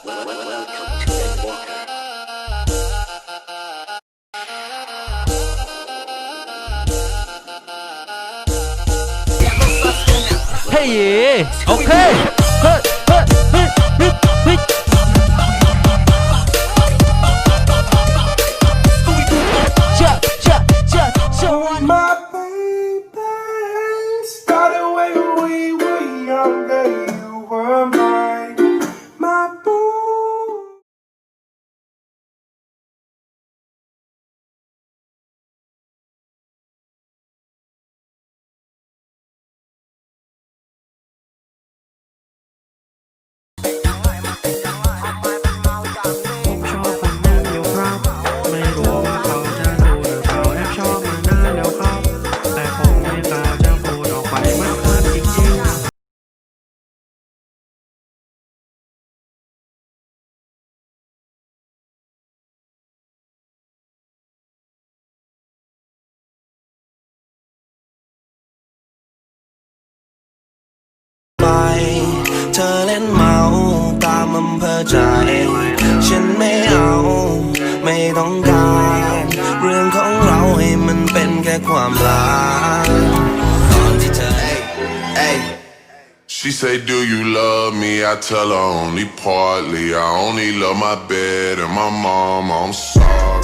เฮ้ยโอเไป เธอเล่นเมาตามอำเภอใจ ฉันไม่เอา ไม่ต้องการ เรื่องของเราให้มันเป็นแค่ความลับตอนที่เธอเอ้ยเอ้ย She say, Do you love me? I tell her only partly. I only love my bed and my mom. I'm sorry.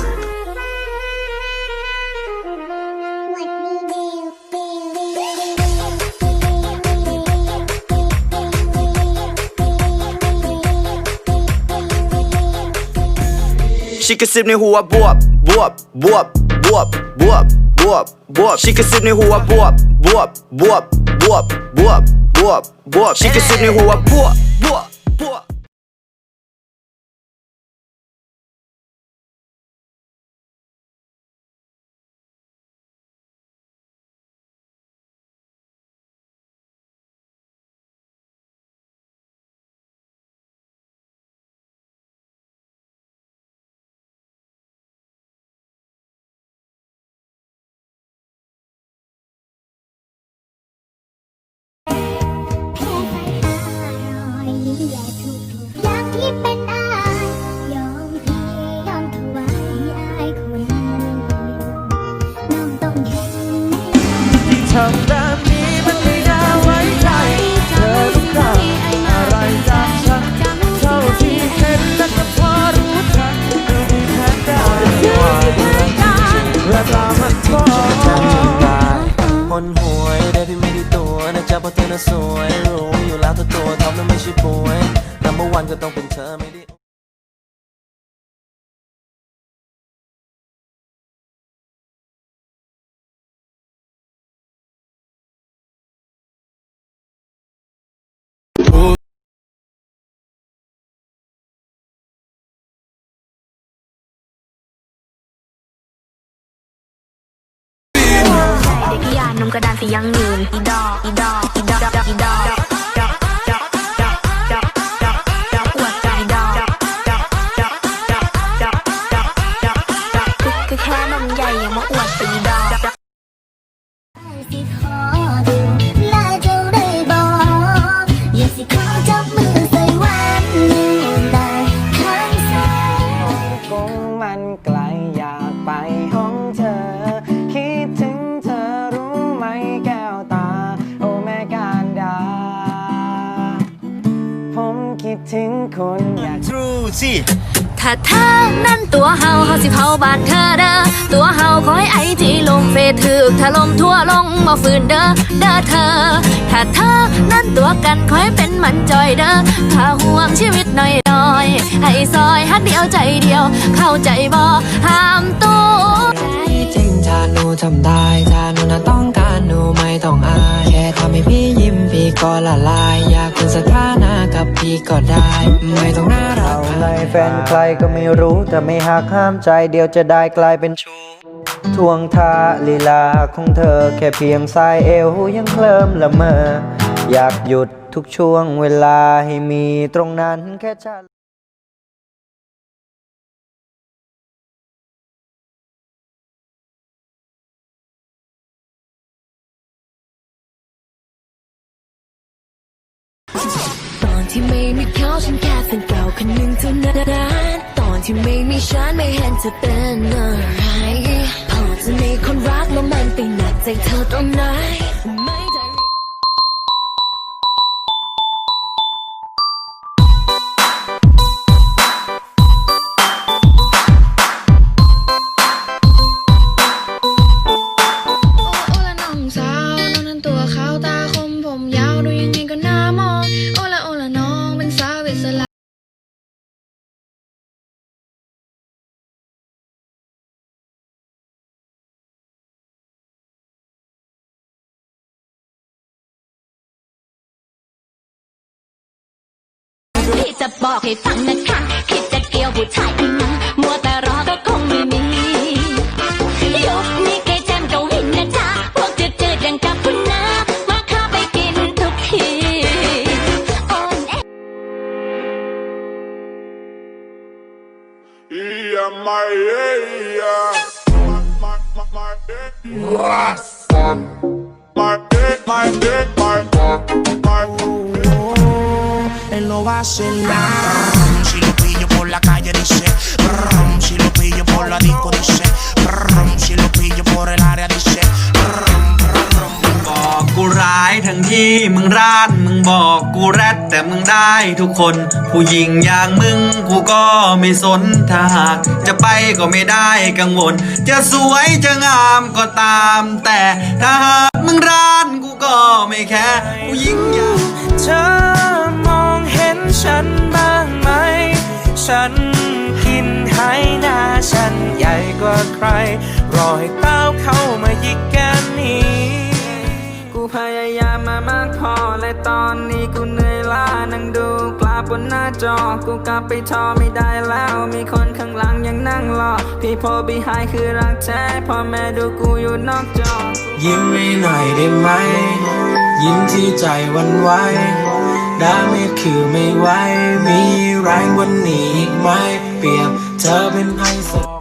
She can sip ในหัวบวบบวบบวบบวบบวบบวบบวบ She can sip ในหัวบวบบวบบวบบวบบวบบวบบวบ She can sip ในหัวบว ทำแบบนี้มันไม่น่าไว้ใจ เธอต้องการอะไรจากฉัน เท่าที่เห็นและก็พอรู้ทันเธอมีแผนการและตามมันพอคนหวยได้พี่ไม่ได้ตัวนะจ๊ะเพราะเธอน่ะสวย รู้อยู่แล้วตัวตัวทอมนั้นไม่ใช่ป่วย number one ก็ต้องเป็นเธอไม่ได้ กอียานนมกระดาน คนอยาก True สิถ้าเธอนั่นตัวเฮาเฮาสิเผาบาดเธอเด้อตัวเฮาคอยไอจีลมเฟซถึกถล่มทั่วลงมาฝืนเด้อเด้อเธอ ถ้าเธอนั่นตัวกันคอยเป็นมันจอยเด้อถ้าห่วงชีวิตหน่อยหน่อยๆให้ซอยฮักเดียวใจเดียว เข้าใจบ่ห้ามตัว จริงถ้าหนูทำได้ถ้าหนู ทีก็ได้ ไม่ต้องน่ารักในแฟนใครก็ไม่รู้แต่ไม่หักห้ามใจเดียวจะได้กลายเป็นชู้ทวงท่าลีลาของเธอ แค่เพียงสายเอวยังเคลิมละเมอ อยากหยุดทุกช่วงเวลาให้มีตรงนั้นแค่ฉัน ที่ไม่มีเขาฉันแค่แฟนเก่าคนหนึ่งเท่านั้นตอนที่ไม่มีฉันไม่เห็นจะเป็นอะไรพอจะมีคนรักแล้วมันไปหนักใจเธอตรงไหน พี่จะบอกให้ฟังนะคะคิดจะเกี่ยวผู้ชายที่นั่งมัวแต่รอก็คงไม่มียุคนี้เกย์แจมก็วินนะจ๊ะพวกจืดจืดๆอย่างกับคุณนามาเข้าไปกินทุกทีโอ้แ Yeah, my, yeah. My, my, my, my, my, ทั้งที่มึงร้านมึงบอกกูแรดแต่มึงได้ทุกคน ผู้หญิงอย่างมึงกูก็ไม่สนถ้าหากจะไปก็ไม่ได้กังวล จะสวยจะงามก็ตาม แต่ถ้าหากมึงร้านกูก็ไม่แค่ผู้หญิงอย่างเธอมองเห็นฉันบ้างไหม ฉันกินให้หน้าฉันใหญ่กว่าใคร รอให้เต้าเข้ามายิก พยายามมามากพอและตอนนี้กูเหนื่อยล้านั่งดูกลาบนหน้าจอ กูกลับไปทอไม่ได้แล้ว มีคนข้างหลังยังนั่งรอพี่พอบีไฮคือรักแท้พ่อแม่ดูกูอยู่นอกจอ ยิ้มให้หน่อยได้ไหม ยิ้มที่ใจวันไหวดาเมจคือไม่ไหวมีแรงวันนี้อีกไหม เปรียบเธอเป็นไอโซ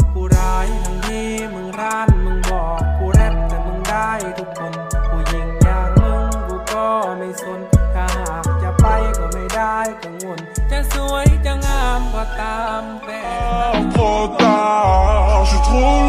for